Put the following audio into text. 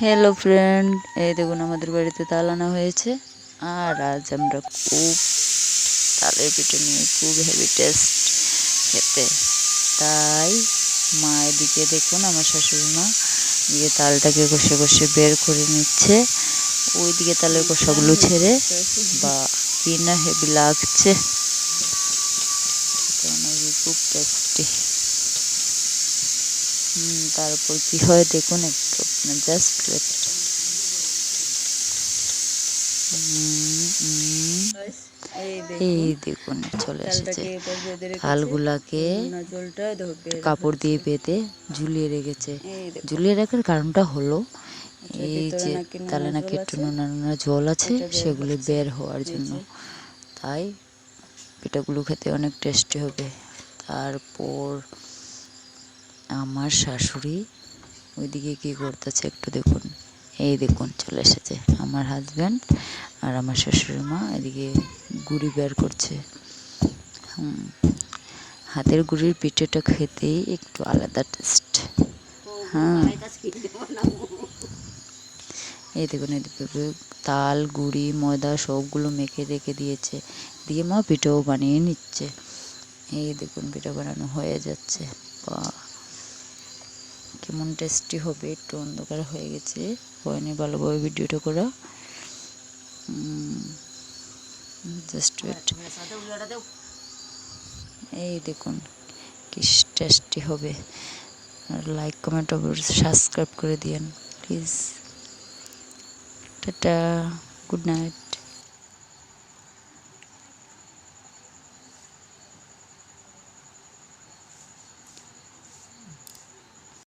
Hello friend এই দেখুন, আমাদের বাড়িতে তাল আনা হয়েছে। আর আজ আমরা খুব তালের পিঠে নিয়ে খুব হেভি টেস্ট খেতে। তাই মা এদিকে দেখুন, আমার শাশুড়ি মা এদিকে তালটাকে কষে কষে বের করে নিচ্ছে। ওইদিকে তালের কষাগুলো ছেড়ে বা কি না হেভি লাগছে। খুব টেস্টি তারপর কি হয় দেখুন, একটু আপনার জাস্ট ওয়েট এই দেখুন চলে এসেছে। থালগুলাকে কাপড় দিয়ে বেঁধে ঝুলিয়ে রেখেছে। ঝুলিয়ে রাখার কারণটা হলো এই যে তালে নাকি একটু নোনা নোনা জল আছে সেগুলি বের হওয়ার জন্য। তাই পিঠাগুলো খেতে অনেক টেস্টি হবে। তারপর আমার শাশুড়ি ওইদিকে কি করতেছে একটু দেখুন। এই দেখুন, চলে এসেছে আমার হাজব্যান্ড আর আমার শ্বশুর মা। এদিকে গুড়ি বের করছে। হাতের গুড়ির পিঠেটা খেতেই একটু আলাদা টেস্ট হ্যাঁ। এই দেখুন এদিকে তাল, গুড়ি, ময়দা সবগুলো মেখে রেখে দিয়েছে। দিয়ে মা পিঠেও বানিয়ে নিচ্ছে। এই দেখুন, পিঠে বানানো হয়ে যাচ্ছে। বা কেমন টেস্টি হবে একটু অন্ধকার হয়ে গেছে। হয়নি ভালোভাবে ভিডিওটা করা। জাস্ট ওয়েট এই দেখুন, কি টেস্টি হবে। আর লাইক কমেন্ট অবশ্যই সাবস্ক্রাইব করে দিয়েন প্লিজ টাটা গুড নাইট